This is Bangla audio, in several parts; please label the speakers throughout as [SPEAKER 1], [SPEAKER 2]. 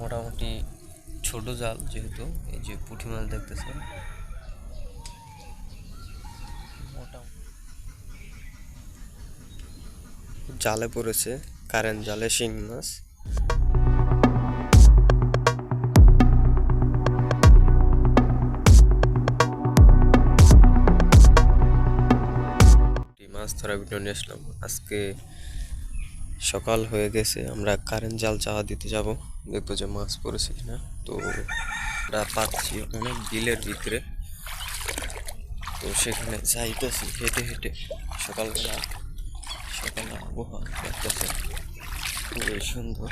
[SPEAKER 1] মোটামুটি ছোট জাল যেহেতু, এই যে পুঁটি মাছ দেখতেছেন। জালে পড়েছে, কারেন্ট জালে শিং মাছ। মাছ ধরা ভিডিও নিয়ে আসলাম। আজকে সকাল হয়ে গেছে, আমরা কারেন্ট জাল চাওয়া দিতে যাব। দেখব যে মাছ পড়েছে কিনা। তো আমরা পাচ্ছি ওখানে বিলের ভিতরে। তো সেখানে যাইতেছি, হেঁটে হেঁটে। সকালবেলা, সকালে আবহাওয়া খুবই সুন্দর।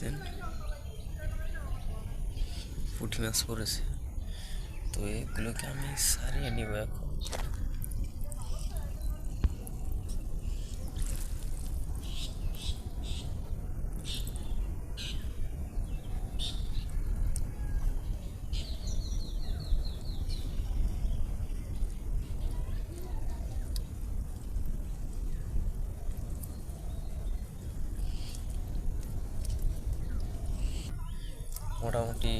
[SPEAKER 1] দেখতেছেন পুঁটি মাছ পড়েছে তো এগুলোকে আমি সারিয়ে নিব এখন মোটামুটি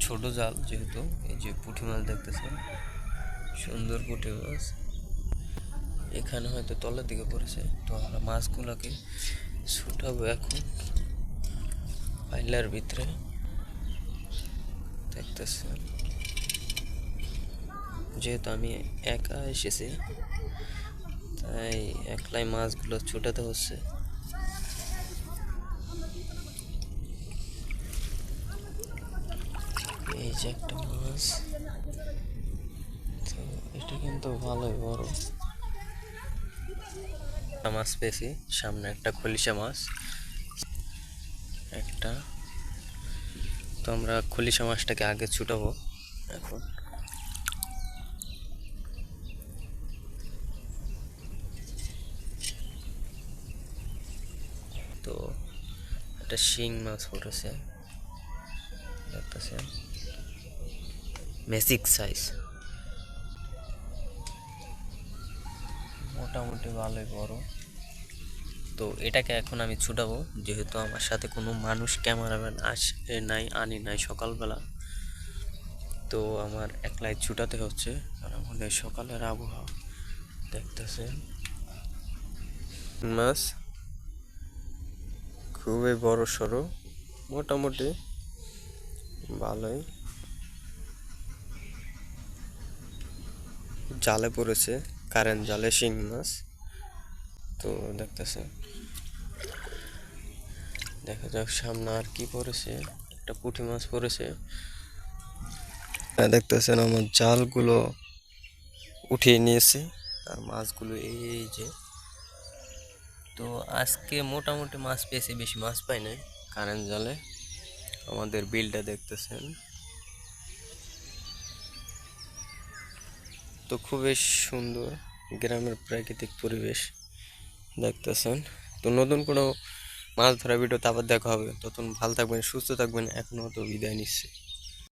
[SPEAKER 1] ছোট জাল যেহেতু, এই যে পুঁটি মাছ দেখতেছেন, সুন্দর পুঁটি মাছ। এখানে হয়তো তলের দিকে পড়েছে, তো আমরা মাছগুলোকে ছুটাবো এখন পাইলার ভিতরে। দেখতেছেন। যেহেতু আমি একা এসেছি, তাই একলাই মাছগুলো ছুটাতে হচ্ছে। এই যে একটা মাছ। তো এটা কিন্তু ভালোই বড়। মাছ পেয়েছি, সামনে একটা খলিশা মাছ। একটা। তো আমরা খলিশা মাছটাকে আগে ছুটাবো এখন। তো একটা শিং মাছ পড়েছে। মেসিক সাইজ মোটামুটি ভালোই বড়। তো এটাকে এখন আমি ছুটাবো যেহেতু আমার সাথে কোনো মানুষ ক্যামেরাম্যান আসে নাই আনি নাই সকালবেলা। তো আমার একলাই ছুটাতে হচ্ছে আর আমাদের সকালের আবহাওয়া দেখতেছেন। মাছ খুবই বড় সড়ো মোটামুটি ভালোই। জালে পড়েছে কারেন্ট জালে শিং মাছ। তো দেখতেছে। দেখা যাক সামনে আর কি পড়েছে। একটা পুঁটি মাছ পড়েছে। হ্যাঁ, দেখতেছেন আমার জালগুলো উঠিয়ে নিয়েছে। আর মাছগুলো এই এই যে। তো আজকে মোটামুটি মাছ পেয়েছে বেশি মাছ পাই নাই। কারেন্ট জালে। আমাদের বিলটা দেখতেছেন। তো খুবই সুন্দর গ্রামের প্রাকৃতিক পরিবেশ দেখতেছেন। তো নতুন কোনো মাছ ধরা ভিডিওতে আবার দেখা হবে। তখন ভালো থাকবেন, সুস্থ থাকবেন, এখনও তো বিদায় নিচ্ছে।